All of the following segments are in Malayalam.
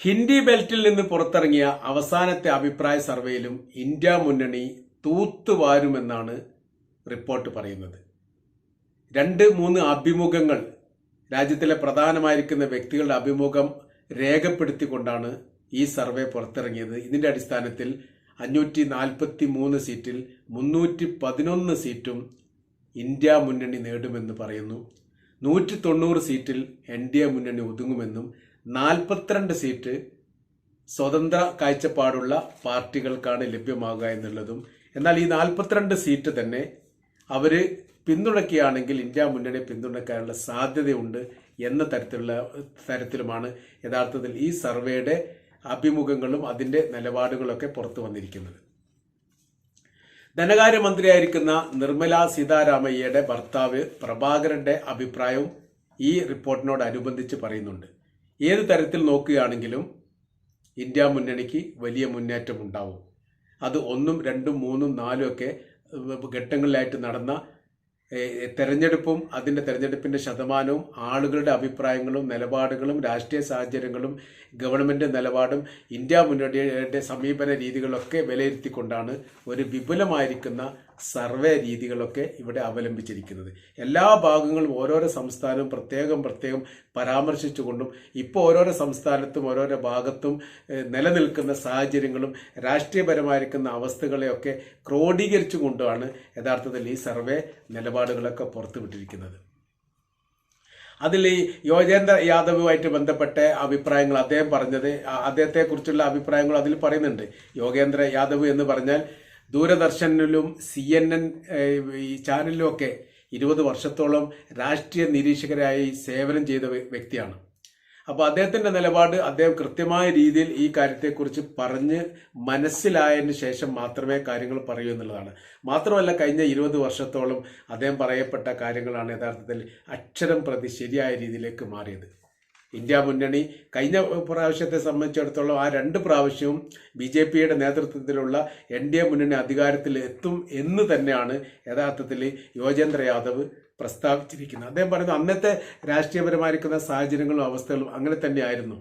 ഹിന്ദി ബെൽറ്റിൽ നിന്ന് പുറത്തിറങ്ങിയ അവസാനത്തെ അഭിപ്രായ സർവേയിലും ഇന്ത്യ മുന്നണി തൂത്തുവാരുമെന്നാണ് റിപ്പോർട്ട് പറയുന്നത്. രണ്ട് മൂന്ന് അഭിമുഖങ്ങൾ രാജ്യത്തിലെ പ്രധാനമായിരിക്കുന്ന വ്യക്തികളുടെ അഭിമുഖം രേഖപ്പെടുത്തിക്കൊണ്ടാണ് ഈ സർവേ പുറത്തിറങ്ങിയത്. ഇതിന്റെ അടിസ്ഥാനത്തിൽ അഞ്ഞൂറ്റി നാൽപ്പത്തി മൂന്ന് സീറ്റിൽ മുന്നൂറ്റി പതിനൊന്ന് സീറ്റും ഇന്ത്യ മുന്നണി നേടുമെന്ന് പറയുന്നു. നൂറ്റി തൊണ്ണൂറ് സീറ്റിൽ എൻ ഡി എ മുന്നണി ഒതുങ്ങുമെന്നും നാൽപ്പത്തിരണ്ട് സീറ്റ് സ്വതന്ത്ര കാഴ്ചപ്പാടുള്ള പാർട്ടികൾക്കാണ് ലഭ്യമാകുക എന്നുള്ളതും എന്നാൽ ഈ നാൽപ്പത്തിരണ്ട് സീറ്റ് തന്നെ അവർ പിന്തുണയ്ക്കുകയാണെങ്കിൽ ഇന്ത്യ മുന്നണിയെ പിന്തുണയ്ക്കാനുള്ള സാധ്യതയുണ്ട് എന്ന തരത്തിലുള്ള തരത്തിലുമാണ് യഥാർത്ഥത്തിൽ ഈ സർവേയുടെ അഭിമുഖങ്ങളും അതിന്റെ നിലപാടുകളൊക്കെ പുറത്തു വന്നിരിക്കുന്നത്. ധനകാര്യമന്ത്രിയായിരിക്കുന്ന നിർമ്മല സീതാരാമയ്യയുടെ ഭർത്താവ് പ്രഭാകരന്റെ അഭിപ്രായവും ഈ റിപ്പോർട്ടിനോടനുബന്ധിച്ച് പറയുന്നുണ്ട്. ഏത് തരത്തിൽ നോക്കുകയാണെങ്കിലും ഇന്ത്യ മുന്നണിക്ക് വലിയ മുന്നേറ്റം ഉണ്ടാവും. അത് ഒന്നും രണ്ടും മൂന്നും നാലും ഒക്കെ ഘട്ടങ്ങളിലായിട്ട് നടന്ന തെരഞ്ഞെടുപ്പും അതിന്റെ തെരഞ്ഞെടുപ്പിന്റെ ശതമാനവും ആളുകളുടെ അഭിപ്രായങ്ങളും നിലപാടുകളും രാഷ്ട്രീയ സാഹചര്യങ്ങളും ഗവൺമെന്റ് നിലപാടും ഇന്ത്യ മുന്നണിയുടെ സമീപന രീതികളൊക്കെ വിലയിരുത്തിക്കൊണ്ടാണ് ഒരു വിപുലമായിരിക്കുന്ന സർവേ രീതികളൊക്കെ ഇവിടെ അവലംബിച്ചിരിക്കുന്നത്. എല്ലാ ഭാഗങ്ങളും ഓരോരോ സംസ്ഥാനവും പ്രത്യേകം പ്രത്യേകം പരാമർശിച്ചുകൊണ്ടും ഇപ്പോൾ ഓരോരോ സംസ്ഥാനത്തും ഓരോരോ ഭാഗത്തും നിലനിൽക്കുന്ന സാഹചര്യങ്ങളും രാഷ്ട്രീയപരമായിരിക്കുന്ന അവസ്ഥകളെയൊക്കെ ക്രോഡീകരിച്ചു ക്രോഡീകരിച്ചുകൊണ്ടാണ് യഥാർത്ഥത്തിൽ ഈ സർവേ നിലപാടുകളൊക്കെ പുറത്തുവിട്ടിരിക്കുന്നത്. അതിൽ ഈ യോഗേന്ദ്ര യാദവുമായിട്ട് ബന്ധപ്പെട്ട അഭിപ്രായങ്ങൾ അദ്ദേഹം പറഞ്ഞത് അദ്ദേഹത്തെക്കുറിച്ചുള്ള അഭിപ്രായങ്ങൾ അതിൽ പറയുന്നുണ്ട്. യോഗേന്ദ്ര യാദവ് എന്ന് പറഞ്ഞാൽ ദൂരദർശനിലും സി എൻ എൻ ഈ ചാനലിലും ഒക്കെ ഇരുപത് വർഷത്തോളം രാഷ്ട്രീയ നിരീക്ഷകരായി സേവനം ചെയ്ത വ്യക്തിയാണ്. അപ്പോൾ അദ്ദേഹത്തിന്റെ നിലപാട് അദ്ദേഹം കൃത്യമായ രീതിയിൽ ഈ കാര്യത്തെക്കുറിച്ച് പറഞ്ഞ് മനസ്സിലായതിനു ശേഷം മാത്രമേ കാര്യങ്ങൾ പറയൂ എന്നുള്ളതാണ്. മാത്രമല്ല കഴിഞ്ഞ ഇരുപത് വർഷത്തോളം അദ്ദേഹം പറയപ്പെട്ട കാര്യങ്ങളാണ് യഥാർത്ഥത്തിൽ അക്ഷരം പ്രതി ശരിയായ രീതിയിലേക്ക് മാറിയത്. ഇന്ത്യ മുന്നണി കഴിഞ്ഞ പ്രാവശ്യത്തെ സംബന്ധിച്ചിടത്തോളം ആ രണ്ട് പ്രാവശ്യവും ബി ജെ പിയുടെ നേതൃത്വത്തിലുള്ള എൻ ഡി എ മുന്നണി അധികാരത്തിൽ എത്തും എന്ന് തന്നെയാണ് യഥാർത്ഥത്തിൽ യോഗേന്ദ്ര യാദവ് പ്രസ്താവിച്ചിരിക്കുന്നത്. അദ്ദേഹം പറയുന്നത് അന്നത്തെ രാഷ്ട്രീയപരമായിരിക്കുന്ന സാഹചര്യങ്ങളും അവസ്ഥകളും അങ്ങനെ തന്നെയായിരുന്നു.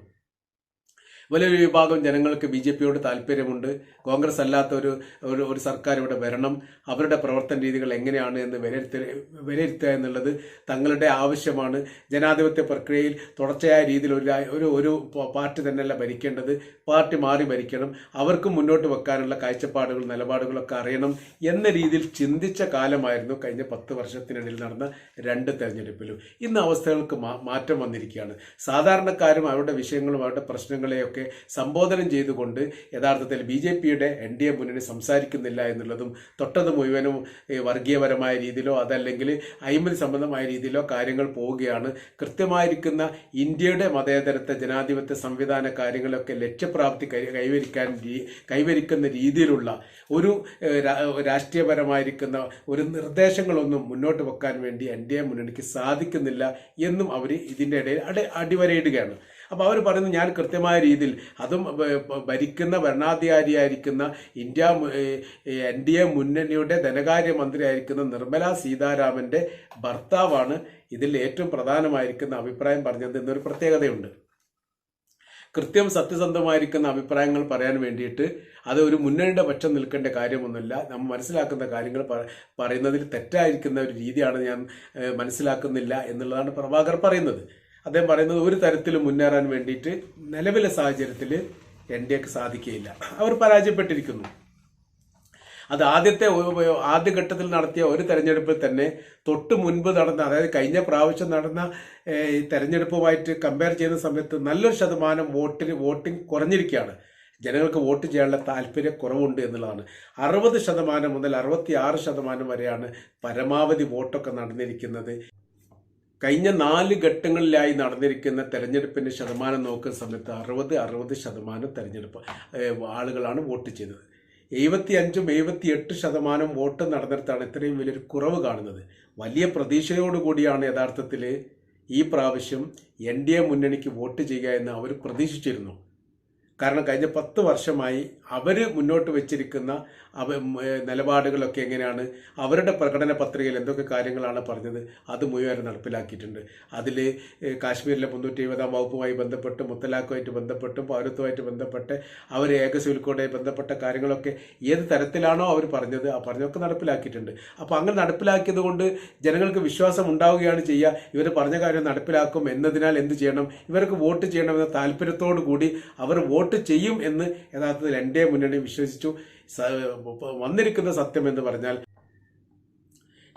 വലിയൊരു വിഭാഗം ജനങ്ങൾക്ക് ബി ജെ പിയോട് താല്പര്യമുണ്ട്. കോൺഗ്രസ് അല്ലാത്ത ഒരു ഒരു സർക്കാർ ഇവിടെ വരണം. അവരുടെ പ്രവർത്തന രീതികൾ എങ്ങനെയാണ് എന്ന് വിലയിരുത്ത വിലയിരുത്തുക എന്നുള്ളത് തങ്ങളുടെ ആവശ്യമാണ്. ജനാധിപത്യ പ്രക്രിയയിൽ തുടർച്ചയായ രീതിയിൽ ഒരു ഒരു ഒരു പാർട്ടി തന്നെയല്ല ഭരിക്കേണ്ടത്. പാർട്ടി മാറി ഭരിക്കണം. അവർക്കും മുന്നോട്ട് വെക്കാനുള്ള കാഴ്ചപ്പാടുകൾ നിലപാടുകളൊക്കെ അറിയണം എന്ന രീതിയിൽ ചിന്തിച്ച കാലമായിരുന്നു കഴിഞ്ഞ പത്ത് വർഷത്തിനിടയിൽ നടന്ന രണ്ട് തെരഞ്ഞെടുപ്പിലും. ഇന്ന് അവസ്ഥകൾക്ക് മാറ്റം വന്നിരിക്കുകയാണ്. സാധാരണക്കാരും അവരുടെ വിഷയങ്ങളും അവരുടെ പ്രശ്നങ്ങളെയൊക്കെ സംബോധനം ചെയ്തുകൊണ്ട് യഥാർത്ഥത്തിൽ ബി ജെ പിയുടെ എൻ ഡി എ മുന്നണി സംസാരിക്കുന്നില്ല എന്നുള്ളതും തൊട്ടത് മുഴുവനും വർഗീയപരമായ രീതിയിലോ അതല്ലെങ്കിൽ അഴിമതി സംബന്ധമായ രീതിയിലോ കാര്യങ്ങൾ പോവുകയാണ്. കൃത്യമായിരിക്കുന്ന ഇന്ത്യയുടെ മതേതരത്തെ ജനാധിപത്യ സംവിധാന കാര്യങ്ങളൊക്കെ ലക്ഷ്യപ്രാപ്തി കൈവരിക്കാൻ കൈവരിക്കുന്ന രീതിയിലുള്ള ഒരു രാഷ്ട്രീയപരമായിരിക്കുന്ന ഒരു നിർദ്ദേശങ്ങളൊന്നും മുന്നോട്ട് വെക്കാൻ വേണ്ടി എൻ ഡി എ മുന്നണിക്ക് സാധിക്കുന്നില്ല എന്നും അവർ ഇതിന്റെ ഇടയിൽ അടി അടിവരയിടുകയാണ്. അപ്പോൾ അവർ പറയുന്നു ഞാൻ കൃത്യമായ രീതിയിൽ അതും ഭരിക്കുന്ന ഭരണാധികാരിയായിരിക്കുന്ന ഇന്ത്യ എൻ ഡി എ മുന്നണിയുടെ ധനകാര്യ മന്ത്രിയായിരിക്കുന്ന നിർമ്മല സീതാരാമന്റെ ഭർത്താവാണ് ഇതിൽ ഏറ്റവും പ്രധാനമായിരിക്കുന്ന അഭിപ്രായം പറഞ്ഞത് എന്നൊരു പ്രത്യേകതയുണ്ട്. കൃത്യം സത്യസന്ധമായിരിക്കുന്ന അഭിപ്രായങ്ങൾ പറയാൻ വേണ്ടിയിട്ട് അത് ഒരു മുന്നണിയുടെ പക്ഷം നിൽക്കേണ്ട കാര്യമൊന്നുമില്ല. നമ്മൾ മനസ്സിലാക്കുന്ന കാര്യങ്ങൾ പറയുന്നതിൽ തെറ്റായിരിക്കുന്ന ഒരു രീതിയാണ് ഞാൻ മനസ്സിലാക്കുന്നില്ല എന്നുള്ളതാണ് പ്രഭാകർ പറയുന്നത്. അദ്ദേഹം പറയുന്നത് ഒരു തരത്തിലും മുന്നേറാൻ വേണ്ടിയിട്ട് നിലവിലെ സാഹചര്യത്തിൽ എൻ ഡി എക്ക് സാധിക്കുകയില്ല. അവർ പരാജയപ്പെട്ടിരിക്കുന്നു. അത് ആദ്യത്തെ ആദ്യഘട്ടത്തിൽ നടത്തിയ ഒരു തെരഞ്ഞെടുപ്പിൽ തന്നെ തൊട്ട് മുൻപ് നടന്ന അതായത് കഴിഞ്ഞ പ്രാവശ്യം നടന്ന തെരഞ്ഞെടുപ്പുമായിട്ട് കമ്പയർ ചെയ്യുന്ന സമയത്ത് നല്ലൊരു ശതമാനം വോട്ടിന് വോട്ടിംഗ് കുറഞ്ഞിരിക്കുകയാണ്. ജനങ്ങൾക്ക് വോട്ട് ചെയ്യാനുള്ള താല്പര്യ കുറവുണ്ട് എന്നുള്ളതാണ്. അറുപത് ശതമാനം മുതൽ അറുപത്തി ആറ് ശതമാനം വരെയാണ് പരമാവധി വോട്ടൊക്കെ നടന്നിരിക്കുന്നത്. കഴിഞ്ഞ നാല് ഘട്ടങ്ങളിലായി നടന്നിരിക്കുന്ന തെരഞ്ഞെടുപ്പിന്റെ ശതമാനം നോക്കുന്ന സമയത്ത് അറുപത് അറുപത് ശതമാനം തെരഞ്ഞെടുപ്പ് ആളുകളാണ് വോട്ട് ചെയ്തത്. എഴുപത്തി അഞ്ചും എഴുപത്തി എട്ട് ശതമാനം വോട്ട് നടന്നിടത്താണ് ഇത്രയും വലിയൊരു കുറവ് കാണുന്നത്. വലിയ പ്രതീക്ഷയോടുകൂടിയാണ് യഥാർത്ഥത്തിൽ ഈ പ്രാവശ്യം എൻ ഡി എ മുന്നണിക്ക് വോട്ട് ചെയ്യുക എന്ന് അവർ പ്രതീക്ഷിച്ചിരുന്നു. കാരണം കഴിഞ്ഞ പത്ത് വർഷമായി അവർ മുന്നോട്ട് വെച്ചിരിക്കുന്ന അവ നിലപാടുകളൊക്കെ എങ്ങനെയാണ്? അവരുടെ പ്രകടന പത്രികയിൽ എന്തൊക്കെ കാര്യങ്ങളാണ് പറഞ്ഞത്? അത് മുഴുവൻ നടപ്പിലാക്കിയിട്ടുണ്ട്. അതിൽ കാശ്മീരിലെ മുന്നൂറ്റി എഴുപതാം വകുപ്പുമായി ബന്ധപ്പെട്ട് മുത്തലാഖുമായിട്ട് ബന്ധപ്പെട്ടും പൗരത്വമായിട്ട് ബന്ധപ്പെട്ട് അവർ ഏക ബന്ധപ്പെട്ട കാര്യങ്ങളൊക്കെ ഏത് തരത്തിലാണോ അവർ പറഞ്ഞത് ആ പറഞ്ഞൊക്കെ നടപ്പിലാക്കിയിട്ടുണ്ട്. അപ്പോൾ അങ്ങനെ നടപ്പിലാക്കിയത് കൊണ്ട് ജനങ്ങൾക്ക് വിശ്വാസം ഉണ്ടാവുകയാണ് ചെയ്യുക ഇവർ പറഞ്ഞ കാര്യം നടപ്പിലാക്കും എന്നതിനാൽ എന്ത് ചെയ്യണം? ഇവർക്ക് വോട്ട് ചെയ്യണമെന്ന താല്പര്യത്തോടു കൂടി അവർ വോട്ട് ചെയ്യും എന്ന് യഥാർത്ഥത്തിൽ എൻ ഡി എ മുന്നണി വിശ്വസിച്ചു. വന്നിരിക്കുന്ന സത്യം എന്ന് പറഞ്ഞാൽ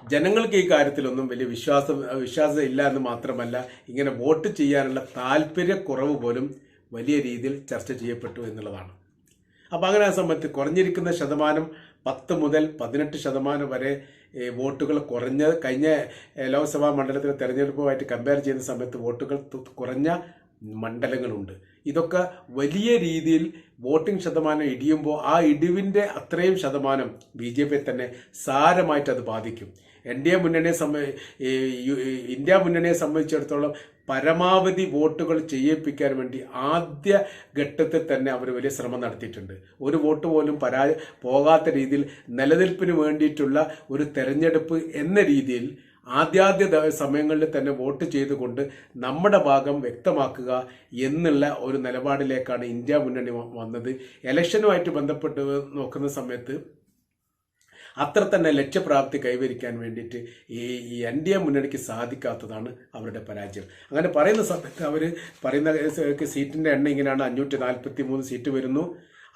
ജനങ്ങൾക്ക് ഈ കാര്യത്തിലൊന്നും വലിയ വിശ്വാസം വിശ്വാസം ഇല്ല എന്ന് മാത്രമല്ല ഇങ്ങനെ വോട്ട് ചെയ്യാനുള്ള താല്പര്യക്കുറവ് പോലും വലിയ രീതിയിൽ ചർച്ച ചെയ്യപ്പെട്ടു എന്നുള്ളതാണ്. അപ്പോൾ അങ്ങനെ ആ സമയത്ത് കുറഞ്ഞിരിക്കുന്ന ശതമാനം പത്ത് മുതൽ പതിനെട്ട് ശതമാനം വരെ വോട്ടുകൾ കുറഞ്ഞ കഴിഞ്ഞ ലോക്സഭാ മണ്ഡലത്തിലെ തെരഞ്ഞെടുപ്പുമായിട്ട് കമ്പയർ ചെയ്യുന്ന സമയത്ത് വോട്ടുകൾ കുറഞ്ഞ മണ്ഡലങ്ങളുണ്ട്. ഇതൊക്കെ വലിയ രീതിയിൽ വോട്ടിംഗ് ശതമാനം ഇടിയുമ്പോൾ ആ ഇടിവിന്റെ അത്രയും ശതമാനം ബി ജെ പി തന്നെ സാരമായിട്ട് അത് ബാധിക്കും. എൻ ഡി എ മുന്നണിയെ സംബ ഈ യു- ഈ ഇന്ത്യ മുന്നണിയെ സംബന്ധിച്ചിടത്തോളം പരമാവധി വോട്ടുകൾ ചെയ്യിപ്പിക്കാൻ വേണ്ടി ആദ്യ ഘട്ടത്തിൽ തന്നെ അവർ വലിയ ശ്രമം നടത്തിയിട്ടുണ്ട്. ഒരു വോട്ട് പോലും പരാ പോകാത്ത രീതിയിൽ നിലനിൽപ്പിന് വേണ്ടിയിട്ടുള്ള ഒരു തെരഞ്ഞെടുപ്പ് എന്ന രീതിയിൽ ആദ്യാദ്യ സമയങ്ങളിൽ തന്നെ വോട്ട് ചെയ്തുകൊണ്ട് നമ്മുടെ ഭാഗം വ്യക്തമാക്കുക എന്നുള്ള ഒരു നിലപാടിലേക്കാണ് ഇന്ത്യ മുന്നണി വന്നത്. ഇലക്ഷനുമായിട്ട് ബന്ധപ്പെട്ട് നോക്കുന്ന സമയത്ത് അത്ര തന്നെ ലക്ഷ്യപ്രാപ്തി കൈവരിക്കാൻ വേണ്ടിയിട്ട് ഈ എൻ ഡി എ മുന്നണിക്ക് സാധിക്കാത്തതാണ് അവരുടെ പരാജയം. അങ്ങനെ പറയുന്ന സമയത്ത് അവർ പറയുന്ന സീറ്റിന്റെ എണ്ണം ഇങ്ങനെയാണ്. അഞ്ഞൂറ്റി നാൽപ്പത്തി മൂന്ന് സീറ്റ് വരുന്നു.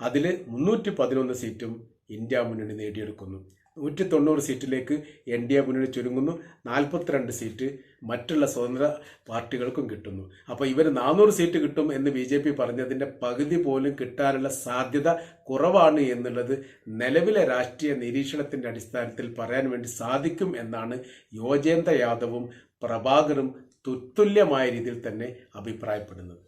അതിൽ മുന്നൂറ്റി പതിനൊന്ന് സീറ്റും ഇന്ത്യ മുന്നണി നേടിയെടുക്കുന്നു. നൂറ്റി തൊണ്ണൂറ് സീറ്റിലേക്ക് എൻ ഡി എ മുന്നണി ചുരുങ്ങുന്നു. നാൽപ്പത്തിരണ്ട് സീറ്റ് മറ്റുള്ള സ്വതന്ത്ര പാർട്ടികൾക്കും കിട്ടുന്നു. അപ്പോൾ ഇവർ നാനൂറ് സീറ്റ് കിട്ടും എന്ന് ബി ജെ പി പറഞ്ഞതിന്റെ പകുതി പോലും കിട്ടാനുള്ള സാധ്യത കുറവാണ് എന്നുള്ളത് നിലവിലെ രാഷ്ട്രീയ നിരീക്ഷണത്തിന്റെ അടിസ്ഥാനത്തിൽ പറയാൻ വേണ്ടി സാധിക്കും എന്നാണ് യോജേന്ദ്ര യാദവും പ്രഭാകറും തുത്തുല്യമായ രീതിയിൽ തന്നെ അഭിപ്രായപ്പെടുന്നത്.